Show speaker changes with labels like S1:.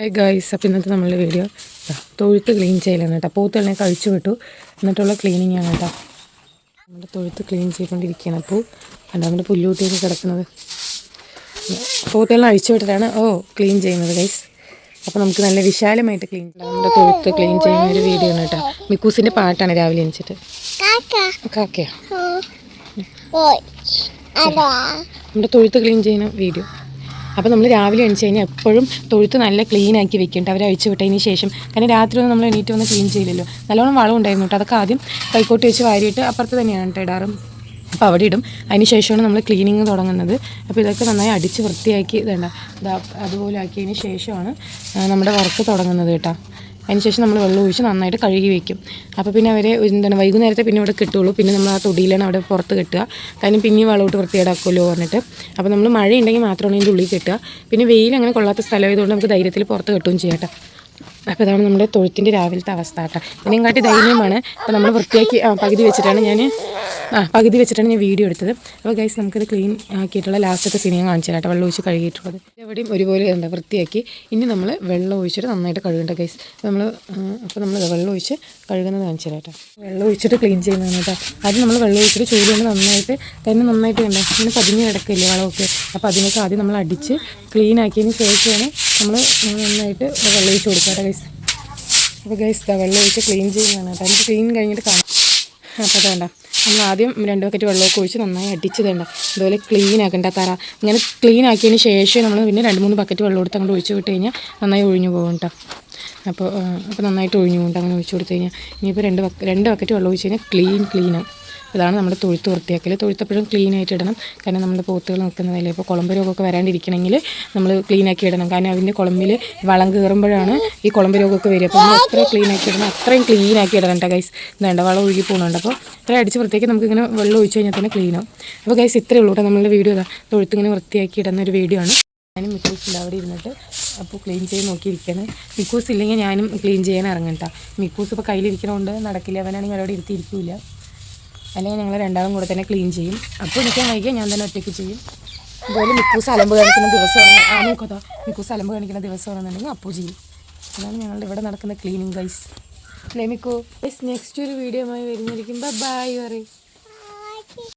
S1: Guys അപ്പോൾ ഇന്നത്തെ നമ്മളുടെ വീഡിയോ തൊഴുത്ത് ക്ലീൻ ചെയ്യലാണ് കേട്ടോ. പോത്തുകളെ കഴിച്ചു വിട്ടു. എന്നിട്ടുള്ള ക്ലീനിങ് ആണ് കേട്ടോ. നമ്മുടെ തൊഴുത്ത് ക്ലീൻ ചെയ്തുകൊണ്ടിരിക്കുകയാണ്. അപ്പോൾ കണ്ടോ നമ്മുടെ പുല്ലൂട്ടിയൊക്കെ കിടക്കുന്നത്. പോത്തുകളെ അഴിച്ചു വിട്ടിട്ടാണ് ഓ ക്ലീൻ ചെയ്യുന്നത് ഗൈസ് അപ്പോൾ നമുക്ക് നല്ല വിശാലമായിട്ട് ക്ലീൻ ചെയ്യാം. നമ്മുടെ തൊഴുത്ത് ക്ലീൻ ചെയ്യുന്ന ഒരു വീഡിയോ ആണ് കേട്ടോ. മിക്കൂസിന്റെ പാട്ടാണ് രാവിലെ എണിച്ചിട്ട്. കാക്കയാ. നമ്മുടെ തൊഴുത്ത് ക്ലീൻ ചെയ്യുന്ന വീഡിയോ അപ്പോൾ നമ്മൾ രാവിലെ എണിച്ച് കഴിഞ്ഞാൽ എപ്പോഴും തൊഴുത്ത് നല്ല ക്ലീൻ ആക്കി വെക്കുന്നുണ്ട് അവർ അഴിച്ചു വിട്ടതിന് ശേഷം. കാരണം രാത്രി ഒന്നും നമ്മൾ എണീറ്റ് വന്ന് ക്ലീൻ ചെയ്യില്ലല്ലോ. നല്ലോണം വളം ഉണ്ടായിരുന്നു കേട്ടോ അതൊക്കെ ആദ്യം കൈക്കോട്ട് വെച്ച് വാരിയിട്ട് അപ്പുറത്ത് തന്നെയാണ് കേട്ടോ ഇടാറും. അപ്പോൾ അവിടെ ഇടും. അതിന് ശേഷമാണ് നമ്മൾ ക്ലീനിങ് തുടങ്ങുന്നത്. അപ്പോൾ ഇതൊക്കെ നന്നായി അടിച്ച് വൃത്തിയാക്കി ഇതേണ്ട. ഇതാ അതുപോലെ ആക്കിയതിന് ശേഷമാണ് നമ്മുടെ വർക്ക് തുടങ്ങുന്നത് കേട്ടോ. അതിനുശേഷം നമ്മൾ വെള്ളം ഒഴിച്ച് നന്നായിട്ട് കഴുകി വെക്കും. അപ്പോൾ പിന്നെ അവരെ എന്താണ് വൈകുന്നേരത്തെ പിന്നെ ഇവിടെ കിട്ടുള്ളൂ. പിന്നെ നമ്മൾ ആ തൊടിയിലാണ് അവിടെ പുറത്ത് കെട്ടുക. കാരണം പിന്നെയും വളമിട്ട് വൃത്തിയേടാക്കുമല്ലോ പറഞ്ഞിട്ട്. അപ്പോൾ നമ്മൾ മഴ ഉണ്ടെങ്കിൽ മാത്രമാണ് ഇതിന്റെ ഉള്ളിൽ കെട്ടുക. പിന്നെ വെയിൽ അങ്ങനെ കൊള്ളാത്ത സ്ഥലമായതുകൊണ്ട് നമുക്ക് ധൈര്യത്തിൽ പുറത്ത് കെട്ടുകയും ചെയ്യാം കേട്ടോ. അപ്പോൾ ഇതാണ് നമ്മുടെ തൊഴുത്തിന്റെ രാവിലത്തെ അവസ്ഥ കേട്ടോ. ഇതിനെയും കാട്ടി ധൈര്യമാണ്. അപ്പോൾ നമ്മൾ വൃത്തിയാക്കി പകുതി വെച്ചിട്ടാണ് ഞാൻ പകുതി വെച്ചിട്ടാണ് ഞാൻ വീഡിയോ എടുത്തത്. അപ്പോൾ ഗൈസ് നമുക്കത് ക്ലീൻ ആക്കിയിട്ടുള്ള ലാസ്റ്റത്തെ സിനിമ കാണിച്ചു കേട്ടോ. വെള്ളം ഒഴിച്ച് കഴുകിയിട്ടുള്ളത്. എവിടെയും ഒരുപോലെ ഉണ്ട് വൃത്തിയാക്കി. ഇനി നമ്മൾ വെള്ളം ഒഴിച്ചിട്ട് നന്നായിട്ട് കഴുകണ്ട ഗൈസ് നമ്മൾ അപ്പോൾ നമ്മൾ വെള്ളം ഒഴിച്ച് കഴുകുന്നത് കാണിച്ചു കേട്ടോ. വെള്ളം ഒഴിച്ചിട്ട് ക്ലീൻ ചെയ്യുന്നതാണ് കേട്ടോ. ആദ്യം നമ്മൾ വെള്ളം ഒഴിച്ചിട്ട് ചൂട് കൊണ്ട് നന്നായിട്ട് തന്നെ നന്നായിട്ട് കണ്ടോ? ഇങ്ങനെ പതിഞ്ഞ് കിടക്കില്ല വളമൊക്കെ? അപ്പോൾ അതിനൊക്കെ ആദ്യം നമ്മൾ അടിച്ച് ക്ലീൻ ആക്കിയതിന് ശേഷമാണ് നമ്മൾ നന്നായിട്ട് വെള്ളം ഒഴിച്ച് കൊടുക്കുക ഗൈസ് അപ്പോൾ ഗൈസ് വെള്ളം ഒഴിച്ച് ക്ലീൻ ചെയ്യുന്നതാണ് കേട്ടോ. അത് ക്ലീൻ കഴിഞ്ഞിട്ട് കാണാം അപ്പോൾ വേണ്ട നമ്മൾ ആദ്യം രണ്ട് ബക്കറ്റ് വെള്ളമൊക്കെ ഒഴിച്ച് നന്നായി അടിച്ച് തേണ്ട അതുപോലെ ക്ലീൻ ആക്കേണ്ട തറ. ഇങ്ങനെ ക്ലീൻ ആക്കിയതിന് ശേഷം നമ്മൾ പിന്നെ രണ്ട് മൂന്ന് ബക്കറ്റ് വെള്ളം എടുത്ത് അങ്ങോട്ട് ഒഴിച്ച് വിട്ട് കഴിഞ്ഞാൽ നന്നായി ഒഴിഞ്ഞു പോകും കേട്ടോ അപ്പോൾ അപ്പോൾ നന്നായിട്ട് ഒഴിഞ്ഞു പോകും അങ്ങനെ ഒഴിച്ച് കൊടുത്ത് കഴിഞ്ഞാൽ ഇനിയിപ്പോൾ രണ്ട് രണ്ട് ബക്കറ്റ് വെള്ളം ഒഴിച്ച് കഴിഞ്ഞാൽ ക്ലീൻ ക്ലീനാവും ഇതാണ് നമ്മുടെ തൊഴുത്ത് വൃത്തിയാക്കൽ തൊഴുത്തപ്പോഴും ക്ലീൻ ആയിട്ട് ഇടണം. കാരണം നമ്മുടെ പോത്തുകൾ നിൽക്കുന്നതല്ലേ? ഇപ്പോൾ കുളമ്പ് രോഗമൊക്കെ വരാണ്ടിരിക്കണമെങ്കിൽ നമ്മൾ ക്ലീൻ ആക്കി ഇടണം. കാരണം അതിന്റെ കുളമ്പിൽ വളം കയറുമ്പോഴാണ് ഈ കുളമ്പ് രോഗമൊക്കെ വരിക. അപ്പോൾ നമ്മൾ എത്ര ക്ലീൻ ആക്കി ഇടണം അത്രയും ക്ലീൻ ആക്കി ഇടണം കേട്ടോ ഗൈസ് ഇതാണ്ട് വളം ഒഴുകി പോകുന്നുണ്ട് അപ്പോൾ ഇത്ര അടിച്ച് വൃത്തിയാക്കി നമുക്ക് ഇങ്ങനെ വെള്ളം ഒഴിച്ച് കഴിഞ്ഞാൽ തന്നെ ക്ലീൻ ആവും. അപ്പോൾ ഗൈസ് ഇത്രയേ ഉള്ളൂ കേട്ടോ നമ്മളുടെ വീഡിയോ ഇതാ. തൊഴുത്ത് ഇങ്ങനെ വൃത്തിയാക്കി ഇടുന്ന ഒരു വീഡിയോ ആണ്. ഞാനും മിക്കൂസില്ല അവിടെ ഇരുന്നിട്ട് അപ്പോൾ ക്ലീൻ ചെയ്ത് നോക്കിയിരിക്കുകയാണ് മിക്കൂസ് ഇല്ലെങ്കിൽ ഞാനും ക്ലീൻ ചെയ്യാൻ ഇറങ്ങണ്ട മിക്കൂസ് ഇപ്പോൾ കയ്യിലിരിക്കണോണ്ട് നടക്കില്ല. അവനാണെങ്കിൽ അവിടെ ഇരുത്തിയിരിക്കില്ല. അല്ലെങ്കിൽ ഞങ്ങൾ രണ്ടാളും കൂടെ തന്നെ ക്ലീൻ ചെയ്യും. അപ്പോൾ നിൽക്കാൻ വൈകിയാൽ ഞാൻ തന്നെ ഒറ്റയ്ക്ക് ചെയ്യും. അതുപോലെ മിക്കൂസ് അലമ്പ് കാണിക്കുന്ന ദിവസമാണ്. ആ നോക്കത്താ മിക്കൂസ് അലമ്പ് കാണിക്കുന്ന ദിവസമാണെന്നുണ്ടെങ്കിൽ അപ്പോൾ ചെയ്യും. അതാണ് ഞങ്ങളുടെ ഇവിടെ നടക്കുന്ന ക്ലീനിങ് ഗൈസ് എസ് നെക്സ്റ്റ് ഒരു വീഡിയോ ആയി വരുന്നിരിക്കും ബൈ പറയും